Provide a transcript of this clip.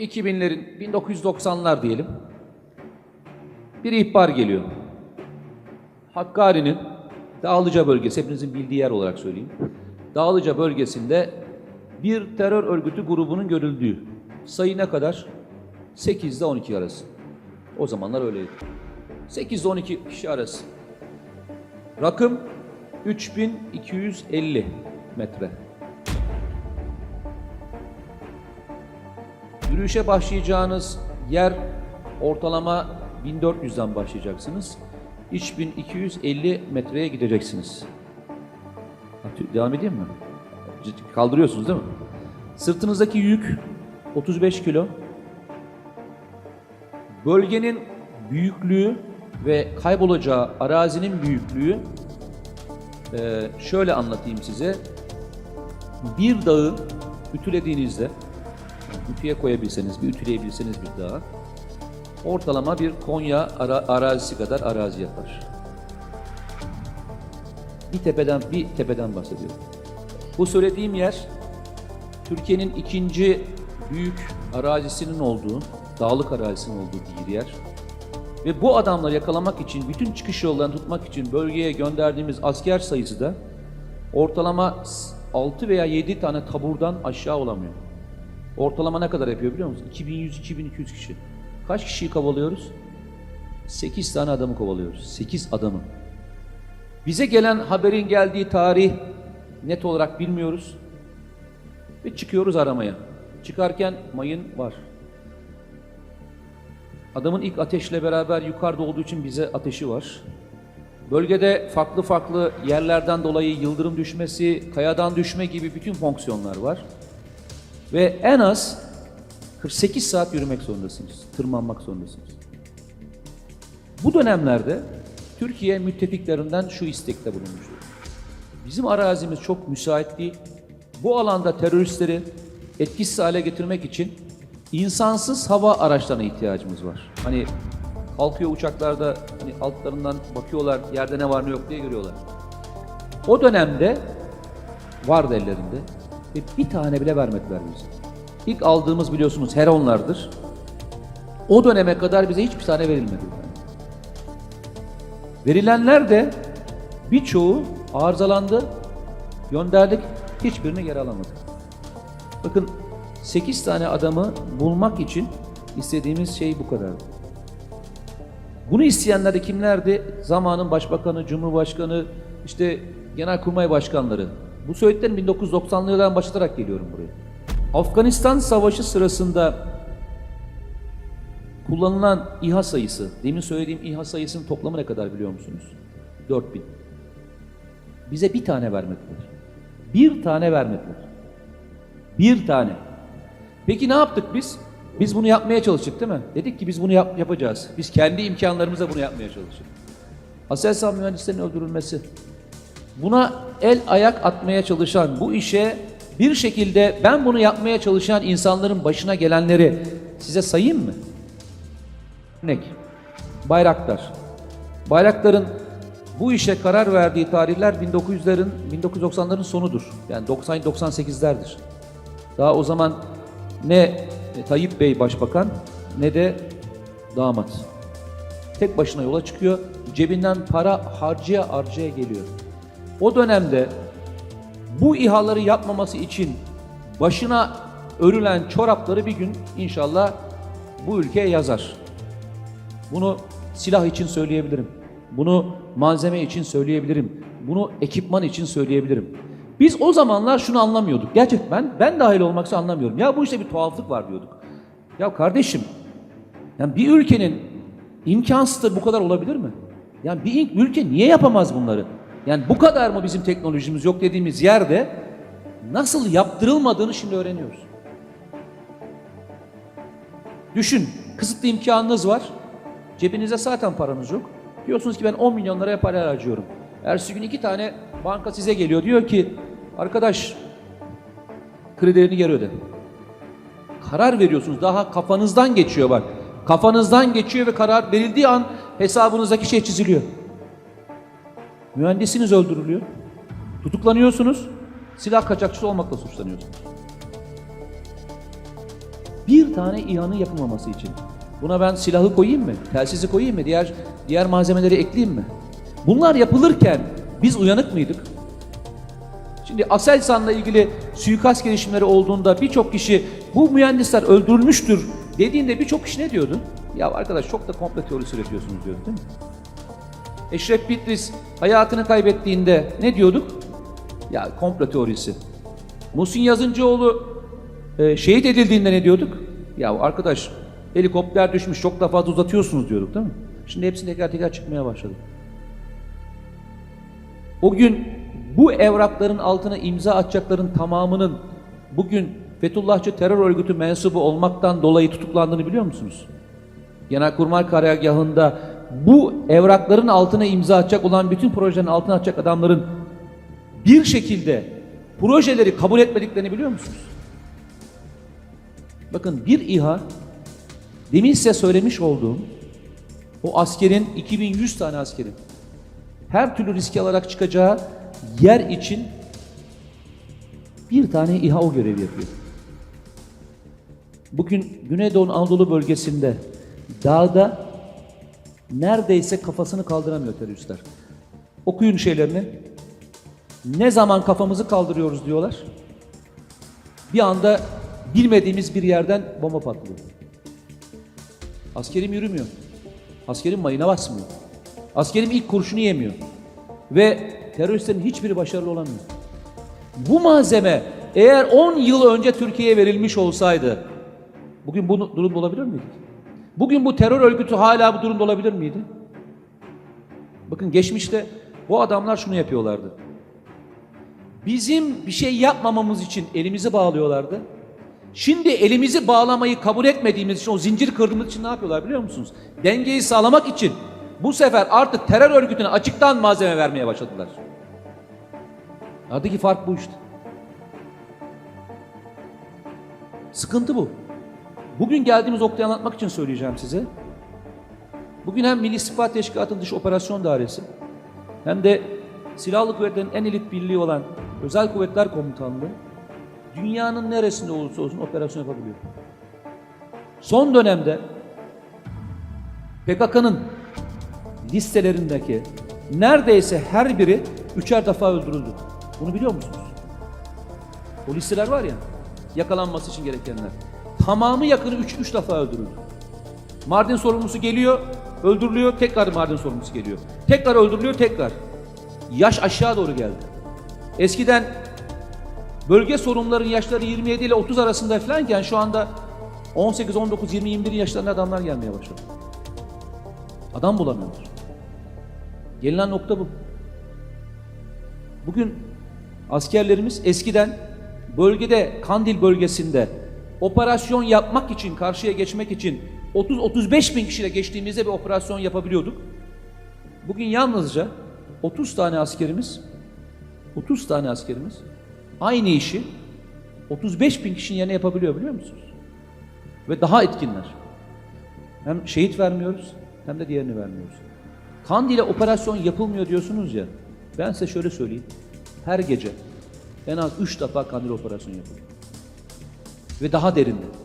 2000'lerin 1990'lar diyelim. Bir ihbar geliyor. Hakkari'nin Dağlıca bölgesi, hepinizin bildiği yer olarak söyleyeyim. Dağlıca bölgesinde bir terör örgütü grubunun görüldüğü. Sayı ne kadar? 8 ile 12 arası. O zamanlar öyleydi. 8 ile 12 kişi arası. Rakım 3250 metre. Yürüyüşe başlayacağınız yer ortalama 1400'den başlayacaksınız. 3250 metreye gideceksiniz. Devam edeyim mi? Kaldırıyorsunuz değil mi? Sırtınızdaki yük 35 kilo. Bölgenin büyüklüğü ve kaybolacağı arazinin büyüklüğü eee, şöyle anlatayım size. Bir dağı ütülediğinizde ütüye koyabilseniz, bir ütüleyebilseniz bir dağı ortalama bir Konya ara- arazisi kadar arazi yapar. Bir tepeden bir tepeden bahsediyorum. Bu söylediğim yer Türkiye'nin ikinci büyük arazisinin olduğu, dağlık arazisinin olduğu bir yer. Ve bu adamları yakalamak için, bütün çıkış yollarını tutmak için bölgeye gönderdiğimiz asker sayısı da ortalama 6 veya 7 tane taburdan aşağı olamıyor. Ortalama ne kadar yapıyor biliyor musun? 2100-2200 kişi. Kaç kişiyi kovalıyoruz? 8 tane adamı kovalıyoruz. 8 adamı. Bize gelen haberin geldiği tarih net olarak bilmiyoruz. Ve çıkıyoruz aramaya. Çıkarken mayın var. Adamın ilk ateşle beraber yukarıda olduğu için bize ateşi var. Bölgede farklı farklı yerlerden dolayı yıldırım düşmesi, kayadan düşme gibi bütün fonksiyonlar var. Ve en az 48 saat yürümek zorundasınız, tırmanmak zorundasınız. Bu dönemlerde Türkiye müttefiklerinden şu istekte bulunmuştur. Bizim arazimiz çok müsait değil. Bu alanda teröristleri etkisiz hale getirmek için insansız hava araçlarına ihtiyacımız var. Hani kalkıyor uçaklarda hani altlarından bakıyorlar yerde ne var ne yok diye görüyorlar. O dönemde vardı ellerinde ve bir tane bile vermediler bize. İlk aldığımız biliyorsunuz Heronlardır. O döneme kadar bize hiçbir tane verilmedi. Verilenler de birçoğu arızalandı, gönderdik, hiçbirini geri alamadık. Bakın 8 tane adamı bulmak için istediğimiz şey bu kadardı. Bunu isteyenler de kimlerdi? Zamanın başbakanı, cumhurbaşkanı, işte genelkurmay başkanları. Bu söylediklerim 1990'lı yıllardan başlatarak geliyorum buraya. Afganistan Savaşı sırasında kullanılan İHA sayısı, demin söylediğim İHA sayısının toplamı ne kadar biliyor musunuz? 4000. Bize bir tane vermediler. Bir tane vermediler. Bir tane. Peki ne yaptık biz? Biz bunu yapmaya çalıştık değil mi? Dedik ki biz bunu yap- yapacağız. Biz kendi imkanlarımızla bunu yapmaya çalıştık. Aselsan mühendislerinin öldürülmesi. Buna el ayak atmaya çalışan, bu işe bir şekilde ben bunu yapmaya çalışan insanların başına gelenleri size sayayım mı? Örnek. Bayraktar. Bayraktar'ın bu işe karar verdiği tarihler 1900'lerin 1990'ların sonudur. Yani 90 98'lerdir. Daha o zaman ne Tayyip Bey başbakan ne de damat. Tek başına yola çıkıyor. Cebinden para harcaya harcaya geliyor. O dönemde bu İHA'ları yapmaması için başına örülen çorapları bir gün inşallah bu ülkeye yazar. Bunu silah için söyleyebilirim. Bunu malzeme için söyleyebilirim. Bunu ekipman için söyleyebilirim. Biz o zamanlar şunu anlamıyorduk. Gerçek ben dahil olmaksa anlamıyorum. Ya bu işte bir tuhaflık var diyorduk. Ya kardeşim yani bir ülkenin imkansız da bu kadar olabilir mi? Yani bir ülke niye yapamaz bunları? Yani bu kadar mı bizim teknolojimiz yok dediğimiz yerde nasıl yaptırılmadığını şimdi öğreniyoruz. Düşün, kısıtlı imkanınız var. Cebinizde zaten paranız yok. Diyorsunuz ki ben 10 milyon liraya para harcıyorum. Ertesi gün iki tane banka size geliyor. Diyor ki arkadaş kredilerini geri öde. Karar veriyorsunuz. Daha kafanızdan geçiyor bak. Kafanızdan geçiyor ve karar verildiği an hesabınızdaki şey çiziliyor. Mühendisiniz öldürülüyor. Tutuklanıyorsunuz. Silah kaçakçısı olmakla suçlanıyorsunuz. Bir tane İHA'nın yapılmaması için. Buna ben silahı koyayım mı? Telsizi koyayım mı? Diğer diğer malzemeleri ekleyeyim mi? Bunlar yapılırken biz uyanık mıydık? Şimdi Aselsan'la ilgili suikast girişimleri olduğunda birçok kişi bu mühendisler öldürülmüştür dediğinde birçok kişi ne diyordu? Ya arkadaş çok da komple teorisi üretiyorsunuz diyordu değil mi? Eşref Bitlis hayatını kaybettiğinde ne diyorduk? Ya komplo teorisi. Muhsin Yazıncıoğlu e, şehit edildiğinde ne diyorduk? Ya arkadaş helikopter düşmüş çok da fazla uzatıyorsunuz diyorduk değil mi? Şimdi hepsi teker teker çıkmaya başladı. O gün bu evrakların altına imza atacakların tamamının bugün Fethullahçı terör örgütü mensubu olmaktan dolayı tutuklandığını biliyor musunuz? Genelkurmay Karargahı'nda bu evrakların altına imza atacak olan bütün projelerin altına atacak adamların bir şekilde projeleri kabul etmediklerini biliyor musunuz? Bakın bir İHA demin size söylemiş olduğum o askerin 2100 tane askerin her türlü riski alarak çıkacağı yer için bir tane İHA o görevi yapıyor. Bugün Güneydoğu Anadolu bölgesinde dağda neredeyse kafasını kaldıramıyor teröristler. Okuyun şeylerini. Ne zaman kafamızı kaldırıyoruz diyorlar. Bir anda bilmediğimiz bir yerden bomba patlıyor. Askerim yürümüyor. Askerim mayına basmıyor. Askerim ilk kurşunu yemiyor. Ve teröristlerin hiçbiri başarılı olamıyor. Bu malzeme eğer 10 yıl önce Türkiye'ye verilmiş olsaydı bugün bu durumda olabilir miydik? Bugün bu terör örgütü hala bu durumda olabilir miydi? Bakın geçmişte bu adamlar şunu yapıyorlardı. Bizim bir şey yapmamamız için elimizi bağlıyorlardı. Şimdi elimizi bağlamayı kabul etmediğimiz için o zincir kırdığımız için ne yapıyorlar biliyor musunuz? Dengeyi sağlamak için bu sefer artık terör örgütüne açıktan malzeme vermeye başladılar. Aradaki fark bu işte. Sıkıntı bu. Bugün geldiğimiz noktayı anlatmak için söyleyeceğim size. Bugün hem Milli İstihbarat Teşkilatı'nın dış operasyon dairesi hem de Silahlı Kuvvetlerin en elit birliği olan Özel Kuvvetler Komutanlığı dünyanın neresinde olursa olsun operasyon yapabiliyor. Son dönemde PKK'nın listelerindeki neredeyse her biri üçer defa öldürüldü. Bunu biliyor musunuz? O listeler var ya, yakalanması için gerekenler. Tamamı yakını üç, üç defa öldürüldü. Mardin sorumlusu geliyor, öldürülüyor, tekrar Mardin sorumlusu geliyor. Tekrar öldürülüyor, tekrar. Yaş aşağı doğru geldi. Eskiden bölge sorumluların yaşları 27 ile 30 arasında falanken şu anda 18, 19, 20, 21 yaşlarında adamlar gelmeye başladı. Adam bulamıyorlar. Gelinen nokta bu. Bugün askerlerimiz eskiden bölgede Kandil bölgesinde operasyon yapmak için, karşıya geçmek için 30-35 bin kişiyle geçtiğimizde bir operasyon yapabiliyorduk. Bugün yalnızca 30 tane askerimiz 30 tane askerimiz aynı işi 35 bin kişinin yerine yapabiliyor biliyor musunuz? Ve daha etkinler. Hem şehit vermiyoruz hem de diğerini vermiyoruz. Kandil'e operasyon yapılmıyor diyorsunuz ya. Ben size şöyle söyleyeyim. Her gece en az 3 defa Kandil operasyonu yapılıyor. Ve daha derinde.